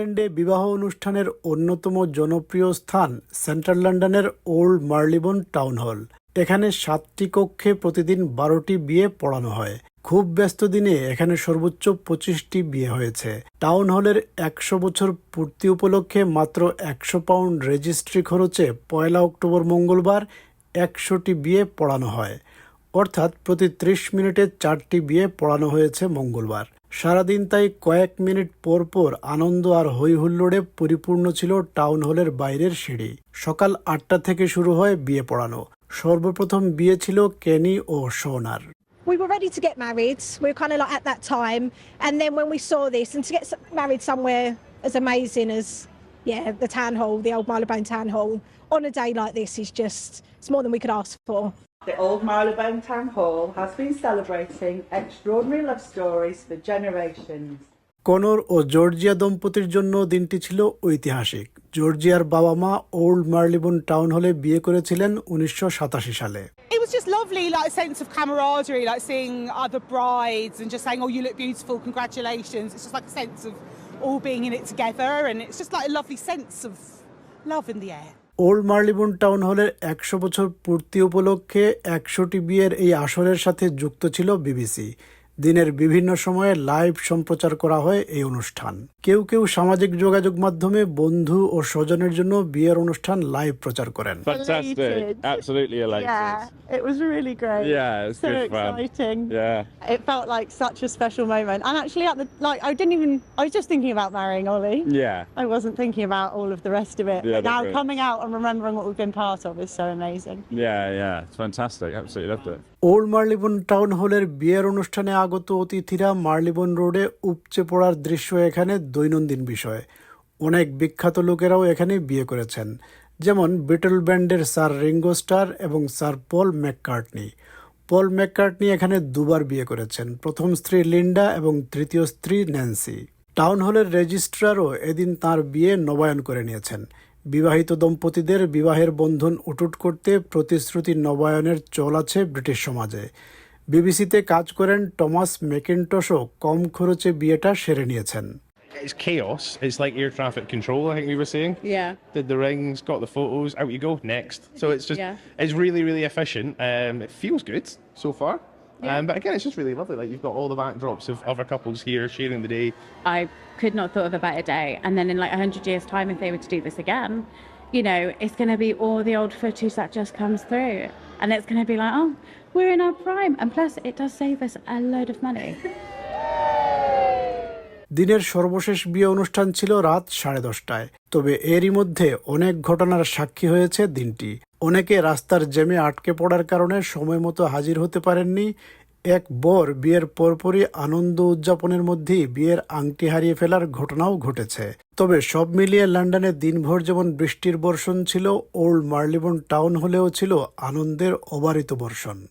ইংল্যান্ডে বিবাহ অনুষ্ঠানের অন্যতম জনপ্রিয় স্থান সেন্ট্রাল লন্ডনের ওল্ড মার্লিবন টাউন হল। এখানে সাতটি কক্ষে প্রতিদিন বারোটি বিয়ে পড়ানো হয়। খুব ব্যস্ত দিনে এখানে সর্বোচ্চ পঁচিশটি বিয়ে হয়েছে। টাউন হলের একশো বছর পূর্তি উপলক্ষে মাত্র একশো পাউন্ড রেজিস্ট্রি খরচে পয়লা অক্টোবর মঙ্গলবার একশোটি বিয়ে পড়ানো হয়। অর্থাৎ প্রতি ত্রিশ মিনিটে চারটি বিয়ে পড়ানো হয়েছে মঙ্গলবার। সারাদিন তাই কয়েক মিনিট পর পর আনন্দ আর হই হুল্লোড়ে পরিপূর্ণ ছিল টাউন হলের বাইরের সিঁড়ি সকাল আটটা থেকে শুরু হয় বিয়ে পড়ানো সর্বপ্রথম বিয়ে ছিল কেনি ও সোনার we were ready to get married. We were kind of like at that time. And then when we saw this, and to get married somewhere as amazing as, yeah, the town hall, the old Marylebone town hall, on a day like this is just, it's more than we could ask for. The Old Marylebone Town Hall has been celebrating extraordinary love stories for generations. Connor O Georgia দম্পতির জন্য দিনটি ছিল ঐতিহাসিক জর্জিয়ার বাবা মা old Marylebone town হলে বিয়ে করেছিলেন উনিশশো সাতাশি সালে It was just lovely, like a sense of camaraderie, like seeing other brides and just saying, "Oh, you look beautiful, congratulations." It's just like a sense of all being in it together, and it's just like a lovely sense of love in the air. Old Marylebone town হলের একশো বছর পূর্তি উপলক্ষে একশোটি বিয়ের এই আসরের সাথে যুক্ত ছিল বিবিসি। দিনের বিভিন্ন সময়ে লাইভ সম্প্রচার করা হয় এই অনুষ্ঠান কেউ কেউ সামাজিক যোগাযোগ মাধ্যমে বন্ধু ও স্বজনের জন্য বিয়ের অনুষ্ঠান লাইভ প্রচার করেন Fantastic. Elated. Absolutely elated. Yeah, it was really great. Yeah, it was so good fun. exciting. Yeah. It felt like such a special moment. And actually, at the like, I didn't even. I was just thinking about marrying Ollie. Yeah. I wasn't thinking about all of the rest of it. Yeah, but now that's right. coming out and remembering what we've been part of is so amazing. Yeah, yeah. It's fantastic. Absolutely loved it. Old Marylebone town হলের বিয়ের অনুষ্ঠানে আগত অতিথিরা মার্লিবন রোডে উপচে পড়ার দৃশ্য এখানে দৈনন্দিন বিষয়। অনেক বিখ্যাত লোকেরাও এখানে বিয়ে করেছেন, যেমন বিটল ব্যান্ডের স্যার রিঙ্গো স্টার এবং sir Paul McCartney. Paul McCartney এখানে দুবার বিয়ে করেছেন, প্রথম স্ত্রী লিন্ডা এবং তৃতীয় স্ত্রী ন্যান্সি। টাউন হলের রেজিস্ট্রারও এদিন তার বিয়ে নবায়ন করে নিয়েছেন। বিবাহিত দম্পতিদের বিবাহের বন্ধন অটুট করতে প্রতিশ্রুতি নবায়নের চল আছে ব্রিটিশ সমাজে বিবিসিতে কাজ করেন টমাস ম্যাকিনটসও কম খরচে বিয়েটা সেরে নিয়েছেন It's chaos. It's like air traffic control, I think we were saying. Yeah. Did the rings, got the photos, out you go, next. So it's just, Yeah. it's really, really efficient. Um, it feels good so far. Yeah. Um, but again, it's just really lovely. Like you've got all the backdrops of other couples here sharing the day. I could not thought of a better day. And then in like 100 years' time, if they were to do this again, you know, it's going to be all the old footage that just comes through. And it's going to be like, oh, we're in our prime. And plus, it does save us a load of money. দিনের সর্বশেষ বিয়ে অনুষ্ঠান ছিল রাত সাড়ে দশটায় তবে এরই মধ্যে অনেক ঘটনার সাক্ষী হয়েছে দিনটি অনেকে রাস্তার জ্যামে আটকে পড়ার কারণে সময় মতো হাজির হতে পারেননি। এক বর বিয়ের পরপরই আনন্দ উদযাপনের মধ্যেই বিয়ের আংটি হারিয়ে ফেলার ঘটনাও ঘটেছে। তবে সব মিলিয়ে লন্ডনে দিনভর যেমন বৃষ্টির বর্ষণ ছিল, ওল্ড মার্লিবন টাউন হলেও ছিল আনন্দের অবারিত বর্ষণ।